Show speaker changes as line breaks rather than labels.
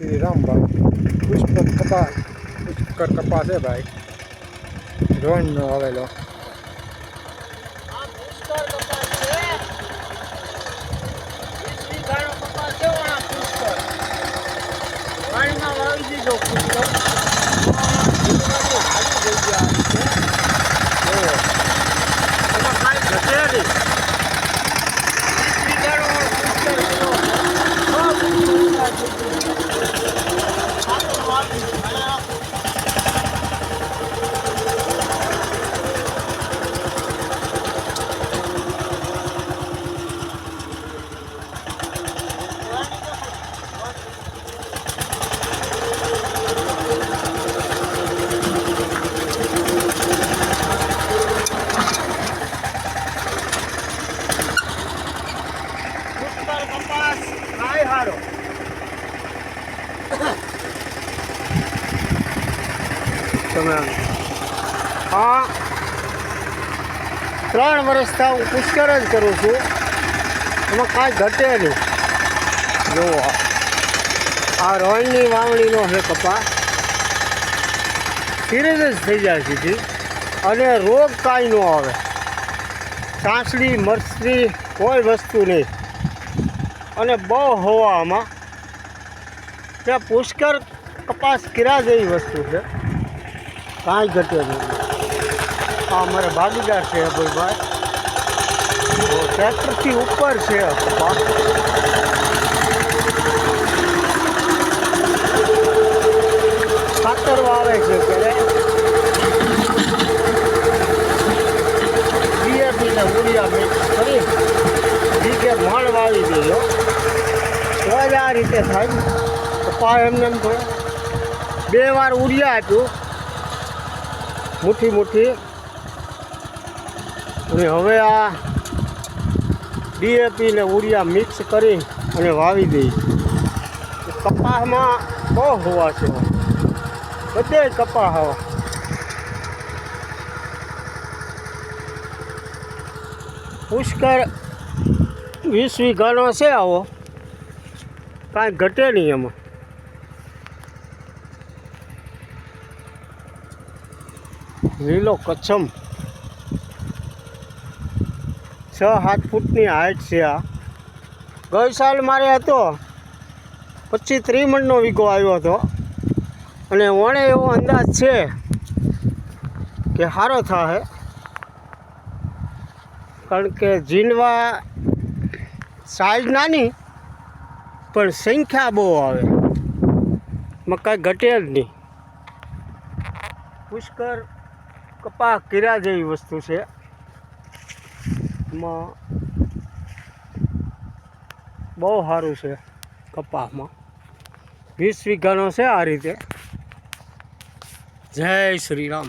શ્રી રામભાઈ પુષ્પ કપા પુષ્કર કપા છે ભાઈ રોણનો આવેલો
કપાસ કપાસ પાણીમાં વાવી ખાલી જગ્યા આવી છે જુઓ. એમાં કાંઈ ઘટે નહીં વીસ વીઘાનો પુષ્કળ થયો. સો પુષ્કળ આટલું વાવી અને આ કપાસ ખાય હારો.
તમે
હા ત્રણ વર્ષથી હું પુષ્કર જ કરું છું. એમાં કાંઈ ઘટે નહીં. જુઓ આ. રોયની વાવણીનો છે કપા સિરીઝ જ થઈ જાય સીધી. અને રોગ કાંઈ ન આવે. ચાંસડી મરસડી કોઈ વસ્તુ નહીં. અને બહુ હવામાં ત્યાં પુષ્કર કપાસ કિરા જેવી વસ્તુ છે. કાંઈ ઘટે નહીં. આ અમારે ભાગીદાર છે અભયભાઈ. તો ટ્રેક્ટરથી ઉપર છે કપાસ. ખાતર વાવે છે ત્યારે ઉડિયા મિક્સ કરી. બીજે મણ વાવી દેજો તો જ આ રીતે થાય. કપા એમને એમ થયો બે વાર ઉડિયા આપ્યું મુઠ્ઠી મુઠ્ઠી અને હવે આ ડીએપી ને ઉડિયા મિક્સ કરી અને વાવી દઈ. કપાસમાં બહુ હોવા છે. બધે કપાસ હવા. પુષ્કળ વીસ વીઘાનો છે આવો. કાંઈ ઘટે નહીં એમાં. લીલો કચ્છમ. છ, સાત ફૂટની હાઈટ છે આ. ગઈ સાલ મારે હતો. પચીસ ત્રીસ મણનો વીઘો આવ્યો હતો. અને વણે એવો અંદાજ છે કે સારો થાય કારણ કે જીનવા સાઈઝ નાની પણ સંખ્યા બહુ આવે. મકાઈ કાંઈ ઘટે જ નહીં. પુષ્કર કપા કીરા જેવી વસ્તુ છે. એમાં બહુ સારું છે કપાસમાં વીસ વીઘાનો છે આ રીતે. જય શ્રી રામ.